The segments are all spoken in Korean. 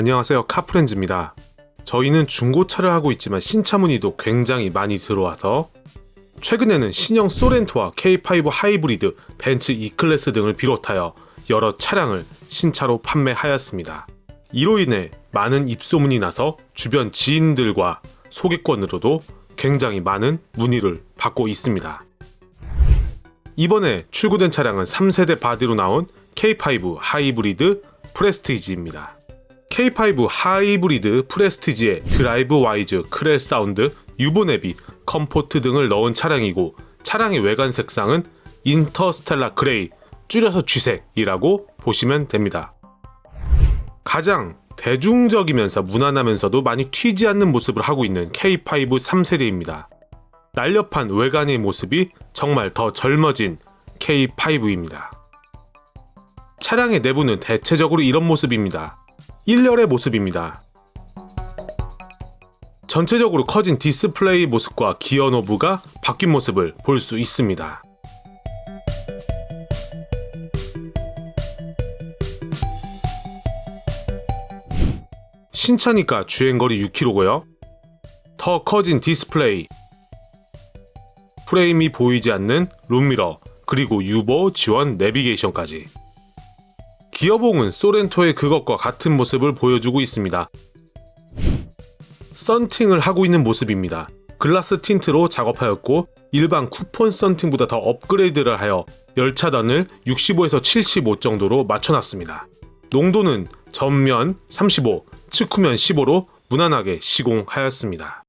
안녕하세요. 카프렌즈입니다. 저희는 중고차를 하고 있지만 신차 문의도 굉장히 많이 들어와서 최근에는 신형 소렌토와 K5 하이브리드, 벤츠 E클래스 등을 비롯하여 여러 차량을 신차로 판매하였습니다. 이로 인해 많은 입소문이 나서 주변 지인들과 소개권으로도 굉장히 많은 문의를 받고 있습니다. 이번에 출고된 차량은 3세대 바디로 나온 K5 하이브리드 프레스티지입니다. K5 하이브리드 프레스티지에 드라이브 와이즈, 크렐 사운드, 유보 내비, 컴포트 등을 넣은 차량이고 차량의 외관 색상은 인터스텔라 그레이, 줄여서 쥐색이라고 보시면 됩니다. 가장 대중적이면서 무난하면서도 많이 튀지 않는 모습을 하고 있는 K5 3세대입니다. 날렵한 외관의 모습이 정말 더 젊어진 K5입니다. 차량의 내부는 대체적으로 이런 모습입니다. 1열의 모습입니다. 전체적으로 커진 디스플레이 모습과 기어 노브가 바뀐 모습을 볼 수 있습니다. 신차니까 주행거리 6km고요. 더 커진 디스플레이, 프레임이 보이지 않는 룸미러, 그리고 유보 지원 내비게이션까지. 기어봉은 소렌토의 그것과 같은 모습을 보여주고 있습니다. 썬팅을 하고 있는 모습입니다. 글라스 틴트로 작업하였고 일반 쿠폰 썬팅보다 더 업그레이드를 하여 열차단을 65에서 75 정도로 맞춰놨습니다. 농도는 전면 35, 측후면 15로 무난하게 시공하였습니다.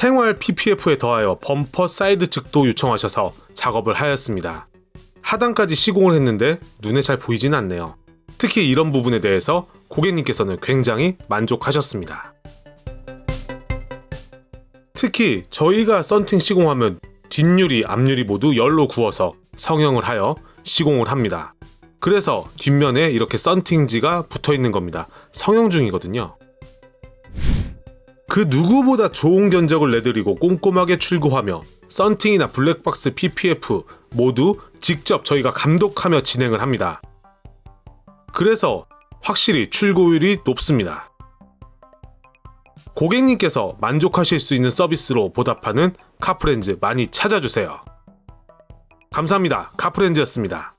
생활 PPF에 더하여 범퍼 사이드 측도 요청하셔서 작업을 하였습니다. 하단까지 시공을 했는데 눈에 잘 보이진 않네요. 특히 이런 부분에 대해서 고객님께서는 굉장히 만족하셨습니다. 특히 저희가 썬팅 시공하면 뒷유리, 앞유리 모두 열로 구워서 성형을 하여 시공을 합니다. 그래서 뒷면에 이렇게 썬팅지가 붙어 있는 겁니다. 성형 중이거든요. 그 누구보다 좋은 견적을 내드리고 꼼꼼하게 출고하며 썬팅이나 블랙박스 PPF 모두 직접 저희가 감독하며 진행을 합니다. 그래서 확실히 출고율이 높습니다. 고객님께서 만족하실 수 있는 서비스로 보답하는 카프렌즈 많이 찾아주세요. 감사합니다. 카프렌즈였습니다.